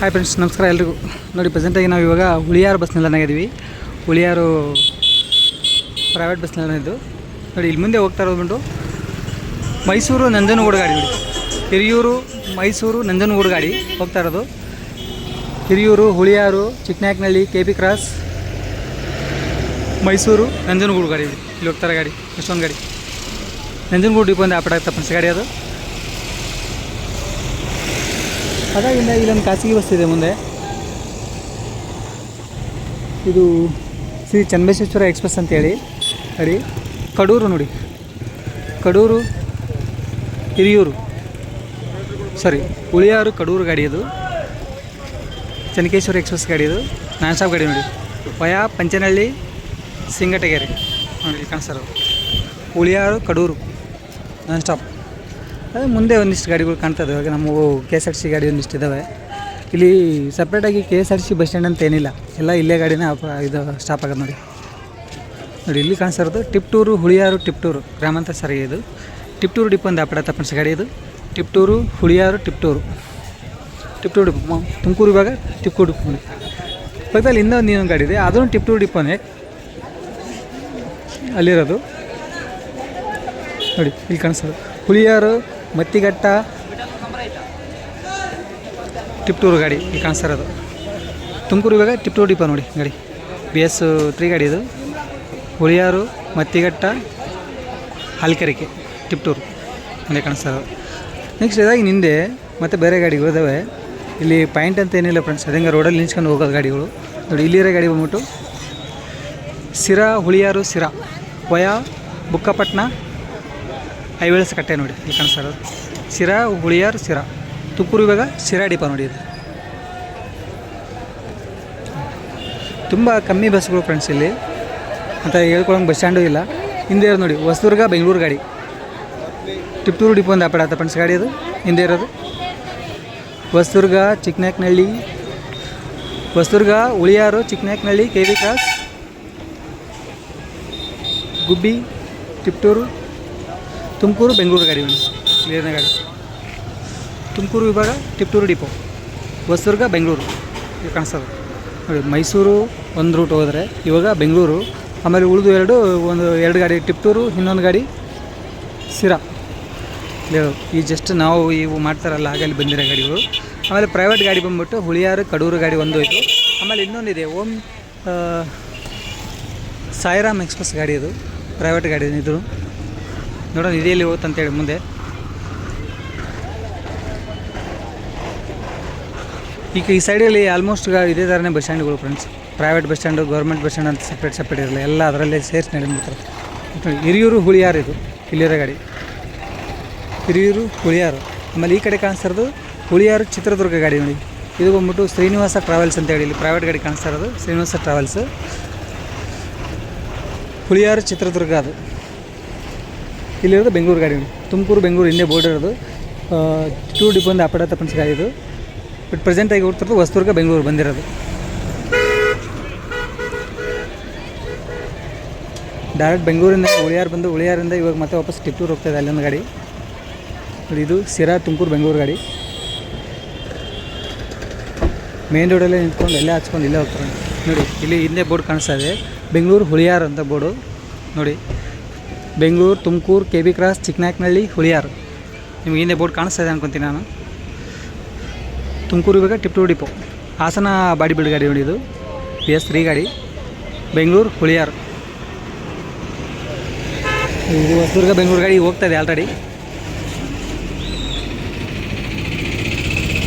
Hi friends ನಮಸ್ಕಾರ ಎಲ್ರಿಗೂ. ನೋಡಿ ಪ್ರೆಸೆಂಟಾಗಿ ನಾವು ಇವಾಗ ಹುಳಿಯಾರು ಬಸ್ ನಿಲ್ದಾಣಾಗಿದ್ದೀವಿ ಹುಳಿಯಾರು ಪ್ರೈವೇಟ್ ಬಸ್ ನಿಲ್ದಾಣ ನೋಡಿ, ಇಲ್ಲಿ ಮುಂದೆ ಹೋಗ್ತಾ ಇರೋದು ಮೈಸೂರು ನಂಜನಗೂಡು ಗಾಡಿ ನೋಡಿ. ಹಿರಿಯೂರು, ಮೈಸೂರು ನಂಜನಗೂಡು ಗಾಡಿ ಹೋಗ್ತಾ ಇರೋದು. Hiriyur, Huliyar Chikkanayakanahalli K P cross Mysuru Nanjangud ಗಾಡಿ ಇಲ್ಲಿ ಹೋಗ್ತಾರೆ ಗಾಡಿ, ಎಷ್ಟೊಂದು ಗಾಡಿ. ನಂಜನಗೂಡು ಡಿಪೋ ಒಂದು ಗಾಡಿ ಅದು. ಅದಾಗಿಂದ ಇಲ್ಲೊಂದು ಖಾಸಗಿ ಬಸ್ ಇದೆ ಮುಂದೆ. ಇದು ಶ್ರೀ ಚನ್ನಬಸವೇಶ್ವರ ಎಕ್ಸ್ಪ್ರೆಸ್ ಅಂತೇಳಿ. ಅಡಿ, ಕಡೂರು ನೋಡಿ. ಕಡೂರು, ಹಿರಿಯೂರು. ಸಾರಿ, ಉಳಿಯಾರು ಕಡೂರು ಗಾಡಿ ಅದು. ಚನ್ನಕೇಶ್ವರ ಎಕ್ಸ್ಪ್ರೆಸ್ ಗಾಡಿ ಇದು ನಾನ್ ಸ್ಟಾಪ್ ಗಾಡಿ ನೋಡಿ. ವಯಾ ಪಂಚನಹಳ್ಳಿ ಸಿಂಗಟಗೆರೆ. ನೋಡಿ ಕಾಣಿಸ್ತಾರ ಉಳಿಯಾರು, ಕಡೂರು. Non stop. ಮುಂದೆ ಒಂದಿಷ್ಟು ಗಾಡಿಗಳು ಕಾಣ್ತದೆ. ಇವಾಗ ನಮ್ಮ ಕೆ ಎಸ್ ಆರ್ ಸಿ ಗಾಡಿ ಒಂದಿಷ್ಟು ಇದ್ದಾವೆ ಇಲ್ಲಿ ಸಪ್ರೇಟಾಗಿ K S R T C stand ಅಂತ ಏನಿಲ್ಲ. ಎಲ್ಲ ಇಲ್ಲೇ ಗಾಡಿನ ಇದು ಸ್ಟಾಪ್ ಆಗೋದು ನೋಡಿ. ನೋಡಿ, ಇಲ್ಲಿ ಕಾಣಿಸ್ತಾ ಇರೋದು ಟಿಪ್ಟೂರು ಹುಳಿಯಾರು ಟಿಪ್ಟೂರು ಗ್ರಾಮಾಂತರ ಸಾರಿಗೆ ಇದು. ಟಿಪ್ಟೂರು ಡಿಪೋ ಒಂದು ಅಪಡ ತಪ್ಪಣಿಸಿ ಗಾಡಿ ಇದು. ಟಿಪ್ಟೂರು ಹುಳಿಯಾರು ಟಿಪ್ಟೂರು ಟಿಪ್ಟೂರು ಡಿಪೋ ತುಮಕೂರು ಇವಾಗ ಟಿಪ್ಟೂರು ಡಿಪೋ ಪಕ್ಕದಲ್ಲಿ ಇನ್ನೊಂದು ಇನ್ನೊಂದು ಗಾಡಿ ಇದೆ. ಅದನ್ನು ಟಿಪ್ಟೂರು ಡಿಪೋನೇ ಅಲ್ಲಿರೋದು. ನೋಡಿ, ಇಲ್ಲಿ ಕಾಣಿಸೋದು ಹುಳಿಯಾರು ಮತ್ತಿಘಟ್ಟ ಟಿಪ್ಟೂರು ಗಾಡಿ ಈ ಇರೋದು. ತುಮಕೂರು ಇವಾಗ ಟಿಪ್ಟೂರು ಡಿಪೋ ನೋಡಿ ಗಾಡಿ. ಬಿ ಎಸ್ ತ್ರೀ ಗಾಡಿ ಇದು. ಹುಳಿಯಾರು ಮತ್ತಿಘಟ್ಟ ಹಲ್ಕರಿಕೆ, ಟಿಪ್ಟೂರು. ಅಲ್ಲೇ ಕಾಣಿಸ್ತಾ ಇರೋದು. ನೆಕ್ಸ್ಟ್ ಇದಾಗಿ ನಿಂದೆ, ಮತ್ತು ಬೇರೆ ಗಾಡಿಗಳು ಇದಾವೆ. ಇಲ್ಲಿ ಪಾಯಿಂಟ್ ಅಂತ ಏನಿಲ್ಲ ಫ್ರೆಂಡ್ಸ್ ಅದಂಗೆ ರೋಡಲ್ಲಿ ನಿಂಚ್ಕೊಂಡು ಹೋಗೋದು ಗಾಡಿಗಳು. ನೋಡಿ, ಇಲ್ಲಿರೋ ಗಾಡಿ ಬಂದ್ಬಿಟ್ಟು ಸಿರಾ, ಹುಳಿಯಾರು, ಸಿರಾ, ವಯಾ ಬುಕ್ಕಪಟ್ನ ಐವೇಳ್ಸ್ ಕಟ್ಟೆ ನೋಡಿ ಇಲ್ಲಿ ಕಾಣಿಸ್ತಾ ಶಿರಾ ಗುಳಿಯಾರ್ ಶಿರಾ. ತುಪ್ಪೂರು ಇವಾಗ ಶಿರಾ ಡಿಪ ನೋಡಿ ಇದು. ತುಂಬ ಕಮ್ಮಿ ಬಸ್ಗಳು ಫ್ರೆಂಡ್ಸ್ ಇಲ್ಲಿ. ಅಂತ ಹೇಳ್ಕೊಳಂಗೆ ಬಸ್ ಸ್ಟ್ಯಾಂಡು ಇಲ್ಲ. ಹಿಂದೆ ಇರೋದು ನೋಡಿ, ಹೊಸದುರ್ಗ, ಬೆಂಗಳೂರು ಗಾಡಿ. ತಿಪ್ಪೂರು ಡಿಪೋ ಒಂದು ಆಪಡ ಫ್ರೆಂಡ್ಸ್ ಗಾಡಿ ಅದು. ಹಿಂದೆ ಇರೋದು. Hosadurga Chikkanayakanahalli Hosadurga Huliyar Chikkanayakanahalli K V cross. Gubbi Tiptur Tumkur, Bengaluru ಗಾಡಿ ಒಂದು ನೀರಿನ ಗಾಡಿ. ತುಮಕೂರು ವಿಭಾಗ ಟಿಪ್ಟೂರು ಡಿಪೋ ಹೊಸದುರ್ಗ, ಬೆಂಗಳೂರು. ಈಗ ಕಾಣಿಸ್ತದೆ. ನೋಡಿ, ಮೈಸೂರು ಒಂದು ರೂಟ್ ಹೋದರೆ, ಇವಾಗ ಬೆಂಗಳೂರು, ಆಮೇಲೆ ಉಳಿದು ಎರಡು, ಒಂದು ಎರಡು ಗಾಡಿ ಟಿಪ್ಟೂರು ಇನ್ನೊಂದು ಗಾಡಿ ಸಿರಾ ಕ್ಲಿಯರು ಈ ಜಸ್ಟ್ ನಾವು ಇವು ಮಾಡ್ತಾರಲ್ಲ ಆಗಲ್ಲಿ ಬಂದಿರೋ ಗಾಡಿಗಳು. ಆಮೇಲೆ ಪ್ರೈವೇಟ್ ಗಾಡಿ ಬಂದ್ಬಿಟ್ಟು ಹುಳಿಯಾರು, ಕಡೂರು ಗಾಡಿ ಒಂದು ಹೋಯಿತು ಆಮೇಲೆ ಇನ್ನೊಂದಿದೆ ಓಮ್ ಸಾಯಿರಾಮ್ ಎಕ್ಸ್ಪ್ರೆಸ್ ಗಾಡಿ ಅದು. ಪ್ರೈವೇಟ್ ಗಾಡಿ ಇದು. ನೋಡೋಣ ಇದೆಯಲ್ಲಿ ಹೋಗುತ್ತಂತೇಳಿ ಮುಂದೆ. ಈಗ ಈ ಸೈಡಲ್ಲಿ ಆಲ್ಮೋಸ್ಟ್ ಇದೇ ಥರನೇ bus ಸ್ಟ್ಯಾಂಡ್ಗಳು friends private bus stand government bus stand ಅಂತ ಸಪ್ರೇಟ್ ಸಪ್ರೇಟ್ ಇರಲ್ಲ ಎಲ್ಲ ಅದರಲ್ಲೇ ಸೇರಿಸಿ ನಡೆದ್ಬಿಡ್ತಾರೆ. ನೋಡಿ, ಹಿರಿಯೂರು ಹುಳಿಯಾರು ಇದು ಇಲ್ಲಿರೋ ಗಾಡಿ. ಹಿರಿಯೂರು ಹುಳಿಯಾರು. ಆಮೇಲೆ ಈ ಕಡೆ ಕಾಣಿಸ್ತಾ ಇರೋದು ಹುಳಿಯಾರು ಚಿತ್ರದುರ್ಗ ಗಾಡಿ ನೋಡಿ. ಇದು ಬಂದ್ಬಿಟ್ಟು ಶ್ರೀನಿವಾಸ ಟ್ರಾವೆಲ್ಸ್ ಅಂತ ಹೇಳಿ ಇಲ್ಲಿ ಪ್ರೈವೇಟ್ ಗಾಡಿ ಕಾಣಿಸ್ತಾ ಇರೋದು ಶ್ರೀನಿವಾಸ ಟ್ರಾವೆಲ್ಸ್ ಹುಳಿಯಾರು ಚಿತ್ರದುರ್ಗ ಅದು. ಇಲ್ಲಿರೋದು ಬೆಂಗಳೂರು ಗಾಡಿ. ತುಮಕೂರು, ಬೆಂಗಳೂರು ಹಿಂದೆ ಬೋರ್ಡ್ ಇರೋದು. ಟೂ ಡಿಪೋ ಒಂದು ಅಪಡ ತಪ್ಪನ್ಸ್ ಗಾಡಿ ಇದು ಬಟ್ ಪ್ರೆಸೆಂಟಾಗಿ ಹೋಗ್ತಿರೋದು ಹೊಸದುರ್ಗ, ಬೆಂಗಳೂರು ಬಂದಿರೋದು. ಡೈರೆಕ್ಟ್ ಬೆಂಗಳೂರಿಂದ ಉಳಿಯಾರು ಬಂದು ಉಳಿಯಾರಿಂದ ಇವಾಗ ಮತ್ತೆ ವಾಪಸ್ ಟಿಪ್ಟೂರು ಇದೆ ಅಲ್ಲೊಂದು ಗಾಡಿ. ಇದು ಸಿರಾ ತುಮಕೂರು, ಬೆಂಗಳೂರು ಗಾಡಿ. ಮೇನ್ ರೋಡಲ್ಲೇ ನಿಂತ್ಕೊಂಡು ಎಲ್ಲೇ ಹಚ್ಕೊಂಡು ಇಲ್ಲೇ ಹೋಗ್ತಾರೆ. ನೋಡಿ, ಇಲ್ಲಿ ಹಿಂದೆ ಬೋರ್ಡ್ ಕಾಣಿಸ್ತಾ ಇದೆ. ಬೆಂಗಳೂರು ಹುಳಿಯಾರು ಅಂತ ಬೋರ್ಡು. ನೋಡಿ Bengaluru, Tumkur, K B cross, Chikkanayakanahalli, Huliyar. ನಿಮ್ಗೆ ಹಿಂದೆ ಬೋರ್ಡ್ ಕಾಣಿಸ್ತಾ ಇದೆ ಅನ್ಕೊತೀನಿ ನಾನು. ತುಮಕೂರು ಇವಾಗ Tiptur depot. Hassan body build ಗಾಡಿ ಹೊಡಿದು ಪಿ ಎಸ್ ತ್ರೀ ಗಾಡಿ. ಬೆಂಗಳೂರು, ಹುಳಿಯಾರು. ಇದು ಹೊಸದುರ್ಗ ಬೆಂಗಳೂರು ಗಾಡಿ ಹೋಗ್ತಾ ಇದೆ ಆಲ್ರೆಡಿ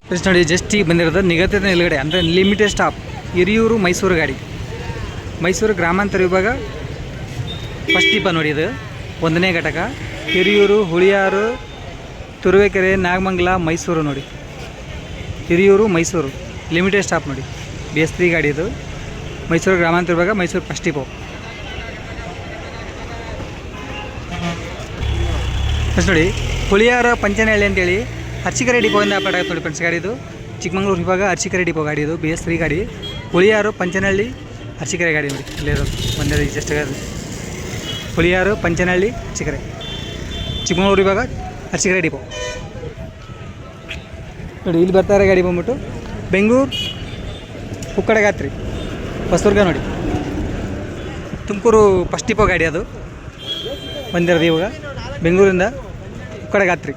ಫ್ರೆಂಡ್ಸ್ ನೋಡಿ, ಜಸ್ಟ್ ಈಗ ಬಂದಿರೋದು ನಿಗದಿತ ನಿಲುಗಡೆ, ಅಂದರೆ ಲಿಮಿಟೆಡ್ ಸ್ಟಾಪ್ ಹಿರಿಯೂರು, ಮೈಸೂರು ಗಾಡಿ. ಮೈಸೂರು ಗ್ರಾಮಾಂತರ ವಿಭಾಗ ಫಸ್ಟ್ ಟಿಪ ನೋಡಿ ಇದು. ಒಂದನೇ ಘಟಕ. ಹಿರಿಯೂರು, ಹುಳಿಯಾರು, ತುರುವೇಕೆರೆ, ನಾಗಮಂಗಲ, ಮೈಸೂರು ನೋಡಿ. ಹಿರಿಯೂರು, ಮೈಸೂರು. ಲಿಮಿಟೆಡ್ ಸ್ಟಾಪ್ ನೋಡಿ. ಬಿ ಎಸ್ ತ್ರೀ ಗಾಡಿ ಇದು. ಮೈಸೂರು ಗ್ರಾಮಾಂತರ ಭಾಗ ಮೈಸೂರು ಫಸ್ಟ್ ಡಿಪೋ ಫಸ್ಟ್ ನೋಡಿ. ಹುಳಿಯಾರ, ಪಂಚನಹಳ್ಳಿ ಅಂತೇಳಿ ಅರ್ಚಿಕೆರೆ ಡಿಪೋಯಿಂದ ಆಪರೇಟ್ ಆಗುತ್ತೆ ನೋಡಿ ಫ್ರೆಂಡ್ಸ್ ಗಾಡಿ ಇದು. ಚಿಕ್ಕಮಂಗ್ಳೂರು ವಿಭಾಗ ಅರ್ಚಿಕೆರೆ ಡಿಪೋ ಗಾಡಿ ಇದು. ಬಿ ಎಸ್ ತ್ರೀ ಗಾಡಿ. ಹುಳಿಯಾರು, ಪಂಚನಹಳ್ಳಿ, ಅರ್ಚಿಕೆರೆ ಗಾಡಿ ನೋಡಿ. ಇಲ್ಲಿರೋದು ಒಂದೇ ಜಸ್ಟ್ ಗಾಡಿ ಹುಳಿಯಾರು ಪಂಚನಹಳ್ಳಿ ಅರ್ಚಿಕೆರೆ ಚಿಕ್ಕಮಗಳೂರು ಇವಾಗ ಅರ್ಚಿಕೆರೆ ಡಿಪೋ. ನೋಡಿ, ಇಲ್ಲಿ ಬರ್ತಾರೆ ಗಾಡಿ ಬಂದ್ಬಿಟ್ಟು ಬೆಂಗಳೂರು ಉಕ್ಕಡಗಾತ್ರಿ ಹೊಸದುರ್ಗ ನೋಡಿ. ತುಮಕೂರು ಫಸ್ಟ್ ಡಿಪೋ ಗಾಡಿ ಅದು. ಬಂದಿರೋದು ಇವಾಗ ಬೆಂಗಳೂರಿಂದ ಉಕ್ಕಡಗಾತ್ರಿ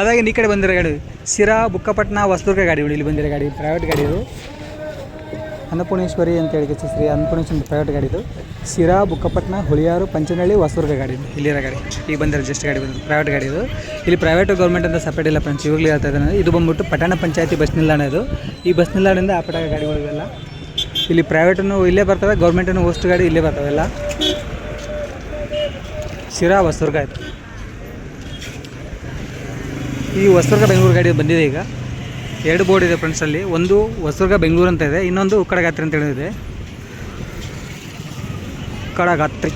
ಅದಾಗಿ ಈ ಕಡೆ ಬಂದಿರೋ ಗಾಡಿ, ಶಿರಾ, ಬುಕ್ಕಪಟ್ಟಣ, ಹೊಸದುರ್ಗ ಗಾಡಿ ಇಲ್ಲಿ ಬಂದಿರೋ ಗಾಡಿ ಪ್ರೈವೇಟ್ ಗಾಡಿ ಇದು. ಅನ್ನಪೂರ್ಣೇಶ್ವರಿ ಅಂತ ಹೇಳಿ ಶ್ರೀ ಅನ್ನಪೂರ್ಣೇಶ್ವರಿ ಪ್ರೈವೇಟ್ ಗಾಡಿ ಇದು. ಸಿರಾ ಬುಕ್ಕಪಟ್ಟಣ, ಹುಳಿಯಾರು ಪಂಚನಹಳ್ಳಿ ಹೊಸದುರ್ಗ ಗಾಡಿ. ಇಲ್ಲಿರೋ ಗಾಡಿ. ಈಗ ಬಂದಿರೋ ಜಸ್ಟ್ ಗಾಡಿ ಬಂದಿದ್ದು ಪ್ರೈವೇಟ್ ಗಾಡಿ ಇದು. ಇಲ್ಲಿ ಪ್ರೈವೇಟ್ ಗೌರ್ಮೆಂಟ್ ಅಂತ ಸಪ್ರೇಟ್ ಇಲ್ಲ ಫ್ರೆಂಡ್ಸ್ ಇವಾಗಲೇ ಹೇಳ್ತಾ ಇದ್ದಾನೆ ಇದು ಬಂದ್ಬಿಟ್ಟು ಪಟ್ಟಣ ಪಂಚಾಯತಿ ಬಸ್ ನಿಲ್ದಾಣ ಇದು. ಈ ಬಸ್ ನಿಲ್ದಾಣದಿಂದ ಆ ಪಟಾಕ ಗಾಡಿಗಳಿವೆಲ್ಲ ಇಲ್ಲಿ ಪ್ರೈವೇಟನ್ನು ಇಲ್ಲೇ ಬರ್ತವೆ ಗೌರ್ಮೆಂಟನ್ನು ಹೋಸ್ಟ್ ಗಾಡಿ ಇಲ್ಲೇ ಬರ್ತವೆ ಶಿರಾ, ಹೊಸದುರ್ಗ ಆಯಿತು ಈ ಹೊಸದುರ್ಗ, ಬೆಂಗಳೂರು ಗಾಡಿ ಬಂದಿದೆ ಈಗ. ಎರಡು ಬೋರ್ಡ್ ಇದೆ ಫ್ರೆಂಡ್ಸ್ ಅಲ್ಲಿ. ಒಂದು ಹೊಸದುರ್ಗ, ಬೆಂಗಳೂರು ಅಂತ ಇದೆ. ಇನ್ನೊಂದು ಉಕ್ಕಡಗಾತ್ರಿ ಅಂತ ಹೇಳಿದೆ ಉಕ್ಕಡಗಾತ್ರಿ.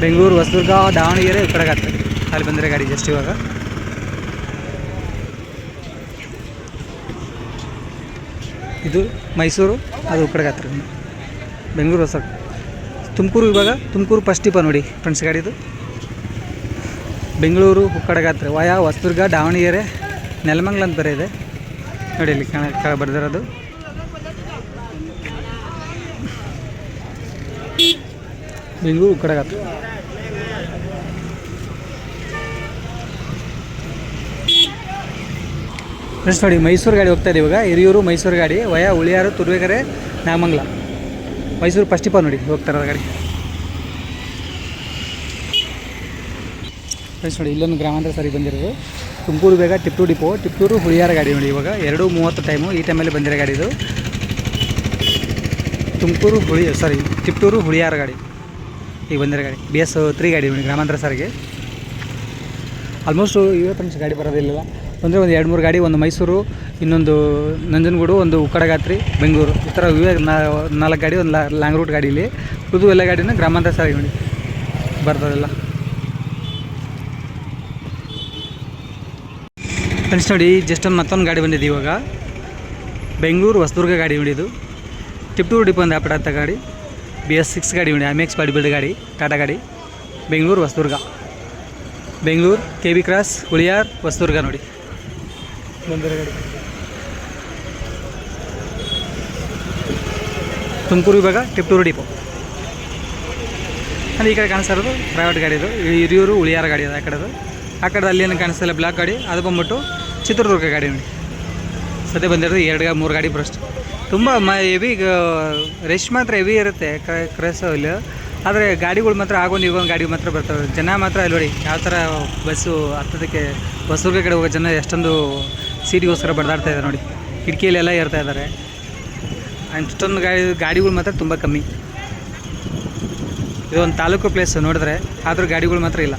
ಬೆಂಗಳೂರು, ಹೊಸದುರ್ಗ, ದಾವಣಗೆರೆ, ಉಕ್ಕಡಗಾತ್ರಿ. ಅಲ್ಲಿ ಬಂದರೆ ಗಾಡಿ ಜಸ್ಟ್ ಇವಾಗ. ಇದು ಮೈಸೂರು, ಅದು ಉಕ್ಕಡಗಾತ್ರಿ. ಬೆಂಗಳೂರು ಹೊಸ ತುಮಕೂರು ಇವಾಗ ತುಮಕೂರು ಫಸ್ಟ್ ಟಿಪ ನೋಡಿ ಫ್ರೆಂಡ್ಸ್ ಗಾಡಿದು. ಬೆಂಗಳೂರು ಹುಕ್ಕಡಗಾತ್ರೆ ವಯಾ, ಹೊಸದುರ್ಗ, ದಾವಣಗೆರೆ ನೆಲಮಂಗ್ಲ ಅಂತ ಬೇರೆ ಇದೆ ನೋಡಿ ಇಲ್ಲಿ ಕಾಣ ಬರ್ದಿರೋದು. ಬೆಂಗಳೂರು ಹುಕ್ಕಡಗಾತ್ರೆ ಫ್ರೆಂಡ್ಸ್ ನೋಡಿ ಮೈಸೂರು ಗಾಡಿ ಹೋಗ್ತಾ ಇದೆ ಇವಾಗ. ಹಿರಿಯೂರು, ಮೈಸೂರು ಗಾಡಿ, ವಯ, ಉಳಿಯಾರು ತುರ್ವೇಕರೆ ನಾಮಂಗ್ಲ. ಮೈಸೂರು ಫಸ್ಟ್ ಟಿಪ ನೋಡಿ ಹೋಗ್ತಾ ಗಾಡಿ. ಫ್ರೆಂಡ್ಸ್ ನೋಡಿ ಇಲ್ಲೊಂದು ಗ್ರಾಮಾಂತರ ಸರಿ ಬಂದಿರೋದು. ತುಮಕೂರು ಬೇಗ ಟಿಪ್ಟು ಡಿಪೋ ಟಿಪ್ಟೂರು ಹುಳಿಯಾರ ಗಾಡಿ ನೋಡಿ ಇವಾಗ. ಎರಡು ಮೂವತ್ತು ಟೈಮು ಈ ಟೈಮಲ್ಲಿ ಬಂದಿರೋ ಗಾಡಿ ಇದು. ತುಮಕೂರು ಹುಳಿ ಸಾರಿ ಟಿಪ್ಟೂರು ಹುಳಿಯಾರ ಗಾಡಿ. ಈಗ ಬಂದಿರೋ ಗಾಡಿ. ಬಿ ಎಸ್ ತ್ರೀ ಗಾಡಿ ನೋಡಿ, ಗ್ರಾಮಾಂತರ ಸಾರಿಗೆ ಆಲ್ಮೋಸ್ಟು ಇವತ್ತು ನಿಮಿಷ ಗಾಡಿ ಬರೋದಿಲ್ಲ ಅಂದರೆ ಒಂದು ಎರಡು ಮೂರು ಗಾಡಿ, ಒಂದು ಮೈಸೂರು, ಇನ್ನೊಂದು ನಂಜನಗೂಡು, ಒಂದು ಉಕ್ಕಡಗಾತ್ರಿ, ಬೆಂಗಳೂರು. ಈ ಥರ ವಿವೇ ನಾಲ್ಕು ಗಾಡಿ, ಒಂದು ಲಾಂಗ್ ರೂಟ್ ಗಾಡೀಲಿ ಉಳಿದು ಎಲ್ಲ ಗಾಡಿನ ಗ್ರಾಮಾಂತರ ಸಾರಿಗೆ ನೋಡಿ. ಬರ್ತದೆಲ್ಲ ಫ್ರೆಂಡ್ಸ್ ನೋಡಿ ಜಸ್ಟ್ ಒಂದು ಮತ್ತೊಂದು ಗಾಡಿ ಬಂದಿದೆ ಇವಾಗ. ಬೆಂಗಳೂರು ಹೊಸದುರ್ಗ ಗಾಡಿ ಹೊಡಿದು ಟಿಪ್ಟೂರು ಡಿಪೋ ಒಂದು ಆಪಡ ಗಾಡಿ. ಬಿ ಎಸ್ ಸಿಕ್ಸ್ ಗಾಡಿ ಹೊಡಿ ಎಂ ಎಕ್ಸ್ ಬಾಡಿ ಬಿಲ್ಡ್ ಗಾಡಿ ಟಾಟಾ ಗಾಡಿ. Bengaluru Hosadurga. Bengaluru K B cross Huliyar Hosadurga ನೋಡಿ. ಗಾಡಿ. ತುಮಕೂರು ಇವಾಗ ಟಿಪ್ಟೂರು ಡಿಪೋ ಅಂದರೆ ಈ ಕಡೆ ಕಾಣಿಸ್ತಾ ಇರೋದು ಪ್ರೈವೇಟ್ ಗಾಡಿ ಇದು. ಈ ಹಿರಿಯೂರು ಉಳಿಯಾರ ಗಾಡಿ ಅದು ಆ ಕಡೆದು. ಆ ಕಡೆ ಅಲ್ಲಿ ಏನು ಕಾಣಿಸ್ತಿಲ್ಲ ಬ್ಲಾಕ್ ಗಾಡಿ, ಅದು ಬಂದ್ಬಿಟ್ಟು ಚಿತ್ರದುರ್ಗ ಗಾಡಿ ನೋಡಿ. ಸದ್ಯ ಬಂದಿರೋದು ಎರಡು ಗಾಡಿ, ಮೂರು ಗಾಡಿ ಬರೋಷ್ಟು ತುಂಬ ಮ ಹೆವಿ ರೆಶ್ ಮಾತ್ರ ಹೆವಿ ಇರುತ್ತೆ ಕ್ರಸ್ ಇಲ್ಲಿ. ಆದರೆ ಗಾಡಿಗಳು ಮಾತ್ರ ಆಗೊಂದು ಒಂದು ಗಾಡಿ ಮಾತ್ರ ಬರ್ತವೆ. ಜನ ಮಾತ್ರ ಅಲ್ಲಿ ನೋಡಿ, ಯಾವ ಥರ ಬಸ್ಸು ಹತ್ತೋದಕ್ಕೆ, ಹೊಸದುರ್ಗ ಕಡೆ ಹೋಗೋ ಜನ ಎಷ್ಟೊಂದು ಸೀಟಿಗೋಸ್ಕರ ಬಡ್ದಾಡ್ತಾ ಇದ್ದಾರೆ ನೋಡಿ. ಕಿಟಕಿಯಲ್ಲೆಲ್ಲ ಏರ್ತಾ ಇದ್ದಾರೆ ಅಷ್ಟೊಂದು ಗಾಡಿ, ಗಾಡಿಗಳು ಮಾತ್ರ ತುಂಬ ಕಮ್ಮಿ. ಇದೊಂದು ತಾಲೂಕು ಪ್ಲೇಸ್ ನೋಡಿದ್ರೆ, ಆದರೂ ಗಾಡಿಗಳು ಮಾತ್ರ ಇಲ್ಲ.